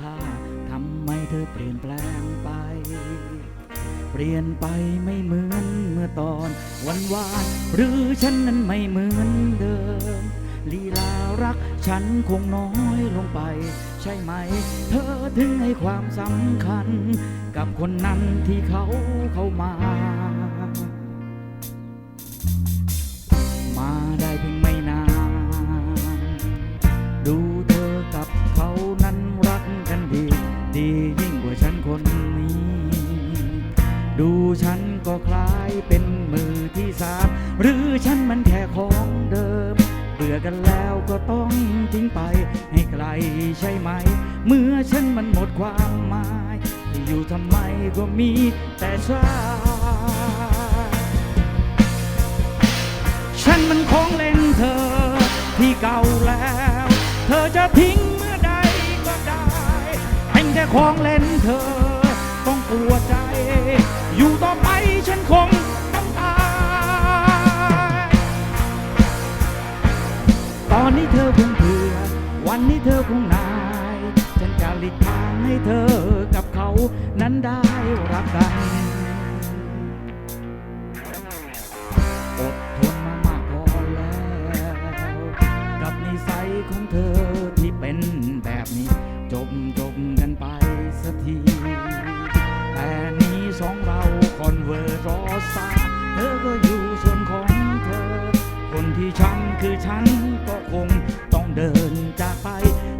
ค่าทำไมเธอเปลี่ยนแปลงไป เปลี่ยนไปไม่เหมือนเมื่อตอนวันวาน หรือฉันนั้นไม่เหมือนเดิม ลีลารักฉันคงน้อยลงไป ใช่ไหม เธอถึงให้ความสำคัญ กับคนนั้นที่เขาเข้ามา ฉันก็คล้ายเป็นมือที่สามหรือฉันมันแค่ของเดิม เบื่อกันแล้วก็ต้องทิ้งไป ให้ไกลใช่ไหม เมื่อฉันมันหมดความหมายที่อยู่ทำไมก็มีแต่ชาฉันมันของเล่นเธอที่เก่าแล้ว เธอจะทิ้งเมื่อใดก็ได้เป็นแค่ของเล่นเธอ อนนี้เธอคงเบื่อวันนี้เธอคงนาย ฉันจะหลีกทางให้เธอกับเขานั้นได้รักกันอดทนมามากพอแล้ว กับนิสัยของเธอที่เป็นแบบนี้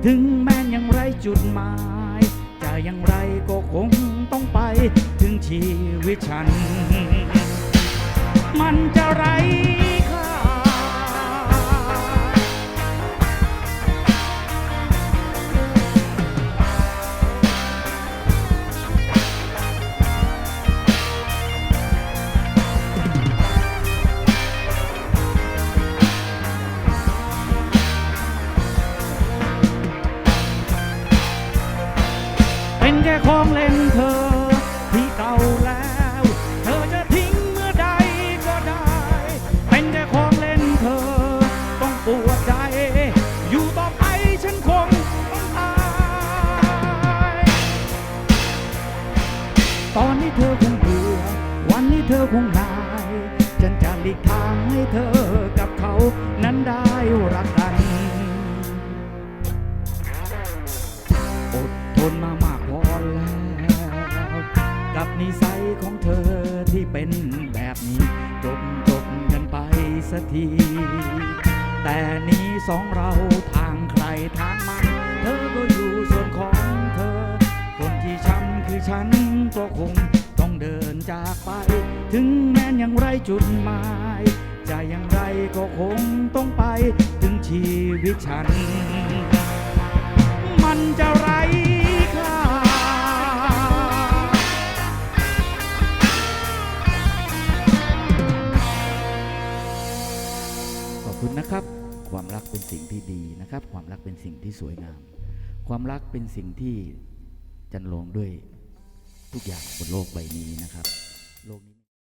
ถึงแม้ยังไรจุดหมาย จะอยังไรก็คงต้องไป ถึงชีวิตฉัน มันจะไร ค่ของเล่นเธอ ที่เก่าแล้ว เธอจะทิ้งเมื่อใดก็ได้ เป็นแค่ของเล่นเธอ ต้องปวดใจ อยู่ต่อไปฉันคงต้องตาย ตอนนี้เธอคงเบื่อวันนี้เธอคงนาย ฉันจะหลีกทางให้เธอ นิสัยของเธอที่เป็นแบบนี้จบจบกันไปสักที แต่นี้สองเราทางใครทางมัน เธอก็อยู่ส่วนของเธอ คนที่ช้ำคือฉันก็คงต้องเดินจากไป ถึงแม้นยังไรจุดหมายจะอย่างไรก็คงต้องไป ถึงชีวิตฉัน มันจะไร นะครับ ความรักเป็นสิ่งที่ดีนะครับ ความรักเป็นสิ่งที่สวยงาม ความรักเป็นสิ่งที่จันลงด้วยทุกอย่างบนโลกใบนี้นะครับ โลกนี้